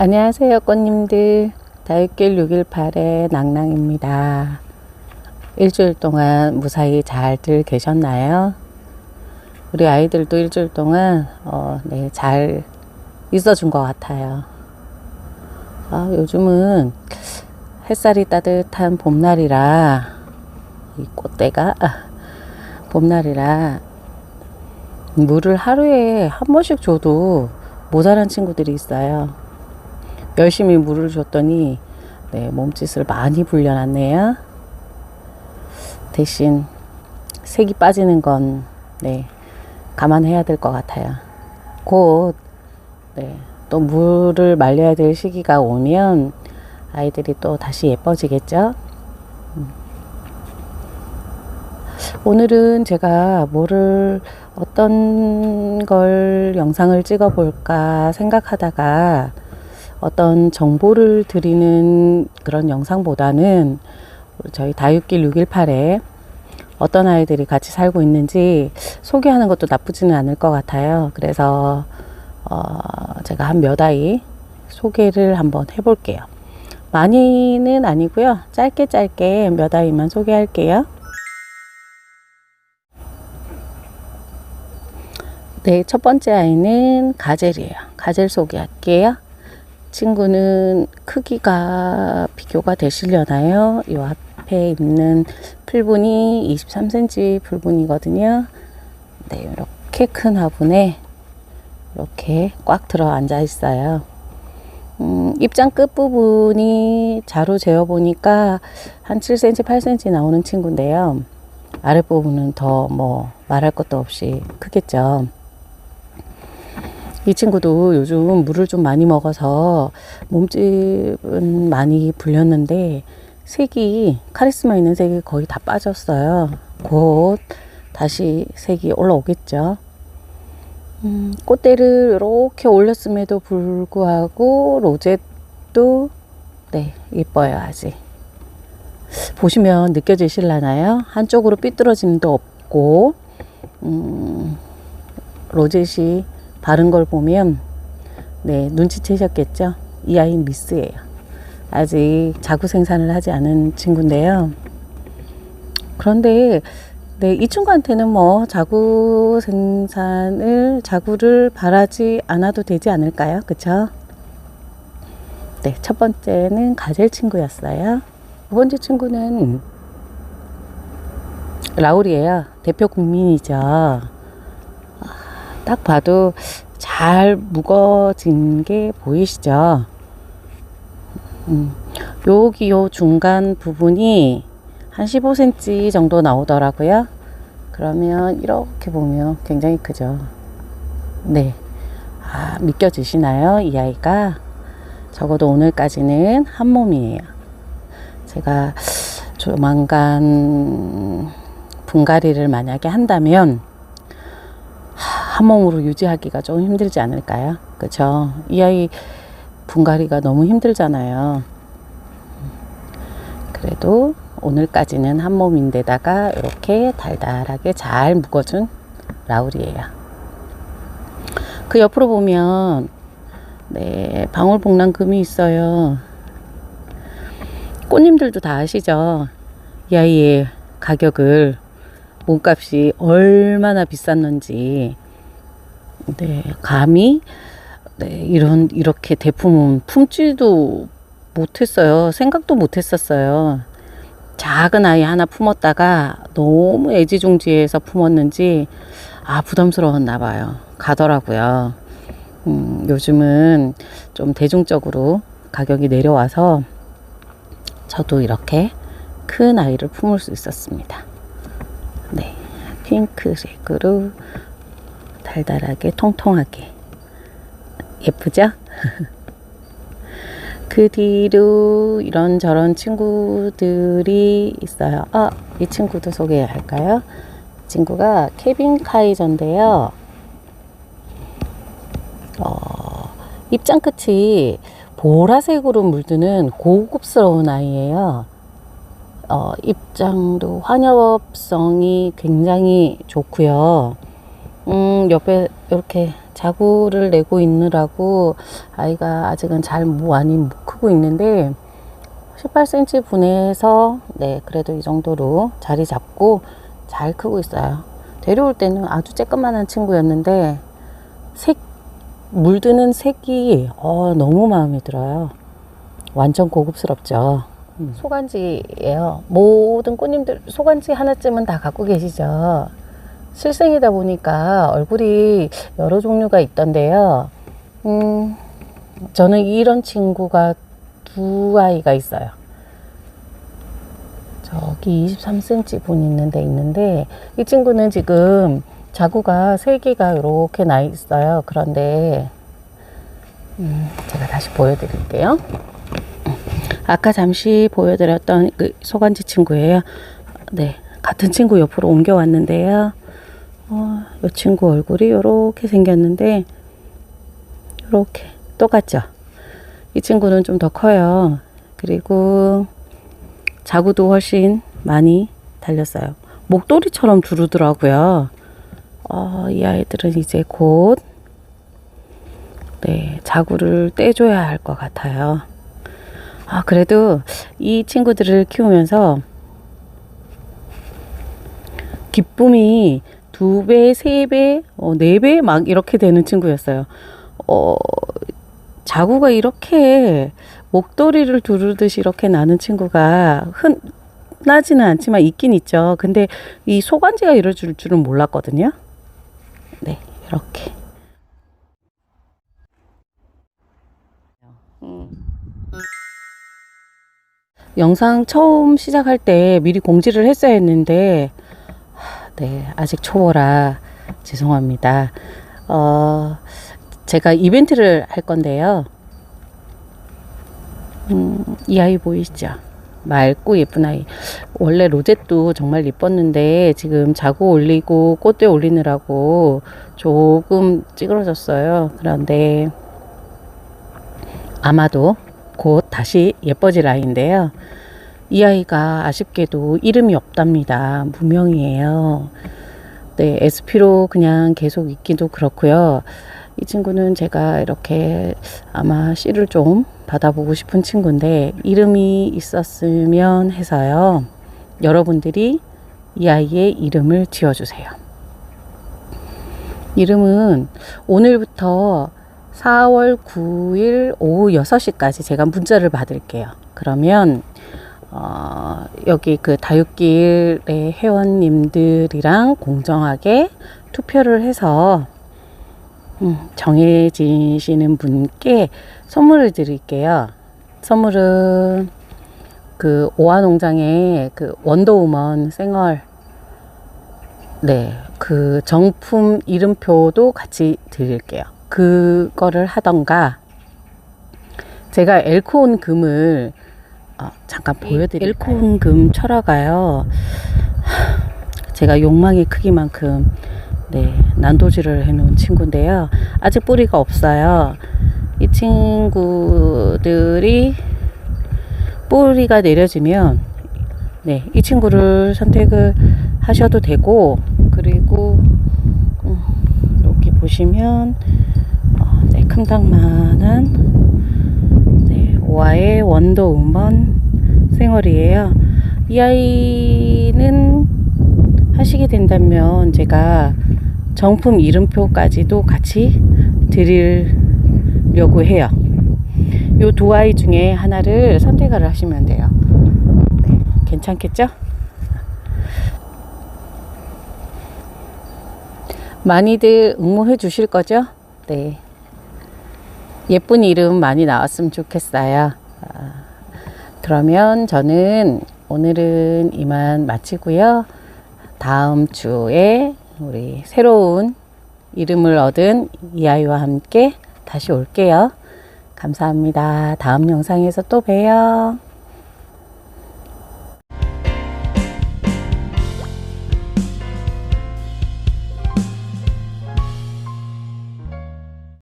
안녕하세요, 꽃님들. 다육길 618의 낭낭입니다. 일주일 동안 무사히 잘들 계셨나요? 우리 아이들도 일주일 동안, 어, 네, 잘 있어준 것 같아요. 아, 요즘은 햇살이 따뜻한 봄날이라, 이 꽃대가, 아, 봄날이라, 물을 하루에 한 번씩 줘도 모자란 친구들이 있어요. 열심히 물을 줬더니 네, 몸짓을 많이 불려놨네요. 대신 색이 빠지는 건 네, 감안해야 될 것 같아요. 곧 네, 또 물을 말려야 될 시기가 오면 아이들이 또 다시 예뻐지겠죠. 음. 오늘은 제가 뭐를 어떤 걸 영상을 찍어 볼까 생각하다가 어떤 정보를 드리는 그런 영상보다는 저희 다육길 618에 어떤 아이들이 같이 살고 있는지 소개하는 것도 나쁘지는 않을 것 같아요. 그래서 어 제가 한 몇 아이 소개를 한번 해볼게요. 많이는 아니고요. 짧게 짧게 몇 아이만 소개할게요. 네, 첫 번째 아이는 가젤이에요. 가젤 소개할게요. 친구는 크기가 비교가 되시려나요? 이 앞에 있는 풀분이 23cm 풀분이거든요. 네, 이렇게 큰 화분에 이렇게 꽉 들어 앉아 있어요. 음, 입장 끝부분이 자로 재어 보니까 한 7cm, 8cm 나오는 친구인데요. 아랫부분은 더 뭐 말할 것도 없이 크겠죠. 이 친구도 요즘 물을 좀 많이 먹어서 몸집은 많이 불렸는데 색이 카리스마 있는 색이 거의 다 빠졌어요. 곧 다시 색이 올라오겠죠. 음, 꽃대를 이렇게 올렸음에도 불구하고 로zet도 네 예뻐요 아직. 보시면 느껴지실라나요? 한쪽으로 삐뚤어짐도 없고 음, 로zet이 바른 걸 보면 네 눈치채셨겠죠? 이 아이 미스예요. 아직 자구 생산을 하지 않은 친구인데요. 그런데 네, 이 친구한테는 뭐 자구 생산을 자구를 바라지 않아도 되지 않을까요? 그쵸? 네, 첫 번째는 가젤 친구였어요. 두 번째 친구는 라울이에요. 대표 국민이죠. 딱 봐도 잘 묵어진 게 보이시죠? 음, 여기 요 중간 부분이 한 15cm 정도 나오더라고요. 그러면 이렇게 보면 굉장히 크죠. 네. 아, 믿겨지시나요? 이 아이가? 적어도 오늘까지는 한 몸이에요. 제가 조만간 분갈이를 만약에 한다면 한 몸으로 유지하기가 좀 힘들지 않을까요? 그쵸? 이 아이 분갈이가 너무 힘들잖아요. 그래도 오늘까지는 한 몸인데다가 이렇게 달달하게 잘 묶어준 라울이에요. 그 옆으로 보면 네 방울복랑금이 있어요. 꽃님들도 다 아시죠? 이 아이의 가격을 몸값이 얼마나 비쌌는지 네, 감히 네, 이런 이렇게 대품은 품지도 못했어요. 생각도 못했었어요. 작은 아이 하나 품었다가 너무 애지중지해서 품었는지 아 부담스러웠나 봐요. 가더라고요. 음, 요즘은 좀 대중적으로 가격이 내려와서 저도 이렇게 큰 아이를 품을 수 있었습니다. 네, 핑크색으로 달달하게 통통하게 예쁘죠? 그 뒤로 이런저런 친구들이 있어요. 아, 이 친구도 소개할까요? 이 친구가 케빈 카이저인데요. 어, 입장 끝이 보라색으로 물드는 고급스러운 아이예요. 어, 입장도 환엽성이 굉장히 좋고요. 음, 옆에 이렇게 자구를 내고 있느라고 아이가 아직은 잘 많이 못 크고 있는데 18cm 분에서 네 그래도 이 정도로 자리 잡고 잘 크고 있어요. 데려올 때는 아주 쬐끄만한 친구였는데 색 물드는 색이 어, 너무 마음에 들어요. 완전 고급스럽죠. 음. 소간지예요. 모든 꽃님들 소간지 하나쯤은 다 갖고 계시죠. 실생이다 보니까 얼굴이 여러 종류가 있던데요. 음, 저는 이런 친구가 두 아이가 있어요. 저기 23cm 분 있는데 있는데 이 친구는 지금 자구가 세 개가 이렇게 나 있어요. 그런데 음, 제가 다시 보여드릴게요. 아까 잠시 보여드렸던 그 소간지 친구예요. 네, 같은 친구 옆으로 옮겨 왔는데요. 어, 이 친구 얼굴이 이렇게 생겼는데 이렇게 똑같죠. 이 친구는 좀 더 커요. 그리고 자구도 훨씬 많이 달렸어요. 목도리처럼 두르더라고요. 어, 이 아이들은 이제 곧 네, 자구를 떼줘야 할 것 같아요. 아, 그래도 이 친구들을 키우면서 기쁨이 두 배, 세 배, 어, 네 배 막 이렇게 되는 친구였어요. 어, 자구가 이렇게 목도리를 두르듯이 이렇게 나는 친구가 흔, 나지는 않지만 있긴 있죠. 근데 이 소관지가 이럴 줄, 줄은 몰랐거든요. 네, 이렇게. 음. 영상 처음 시작할 때 미리 공지를 했어야 했는데, 하, 네, 아직 초보라 죄송합니다. 어, 제가 이벤트를 할 건데요. 음, 이 아이 보이시죠? 맑고 예쁜 아이. 원래 로zet도 정말 예뻤는데 지금 자고 올리고 꽃대 올리느라고 조금 찌그러졌어요. 그런데 아마도 곧 다시 예뻐질 아이인데요. 이 아이가 아쉽게도 이름이 없답니다. 무명이에요. 네, SP로 그냥 계속 있기도 그렇고요. 이 친구는 제가 이렇게 아마 씨를 좀 받아보고 싶은 친구인데 이름이 있었으면 해서요. 여러분들이 이 아이의 이름을 지어주세요. 이름은 오늘부터 4월 9일 오후 6시까지 제가 문자를 받을게요. 그러면 어, 여기 그 다육길의 회원님들이랑 공정하게 투표를 해서 음, 정해지시는 분께 선물을 드릴게요. 선물은 그 오화농장의 그 원더우먼 생얼 네, 그 정품 이름표도 같이 드릴게요. 그거를 하던가 제가 엘코온 금을 어, 잠깐 보여드릴게요. 엘코온 금 철화가요. 제가 욕망의 크기만큼 네, 난도질을 해놓은 친구인데요. 아직 뿌리가 없어요. 이 친구들이 뿌리가 내려지면 네, 이 친구를 선택을 하셔도 되고 그리고 음, 이렇게 보시면 어, 네, 큼닥만한 네, 오아의 원더우먼 생얼이에요. 이 아이는 하시게 된다면 제가 정품 이름표까지도 같이 드리려고 해요. 요 두 아이 중에 하나를 선택을 하시면 돼요. 네, 괜찮겠죠? 많이들 응모해 주실 거죠? 네. 예쁜 이름 많이 나왔으면 좋겠어요. 아, 그러면 저는 오늘은 이만 마치고요. 다음 주에 우리 새로운 이름을 얻은 이 아이와 함께 다시 올게요. 감사합니다. 다음 영상에서 또 봬요.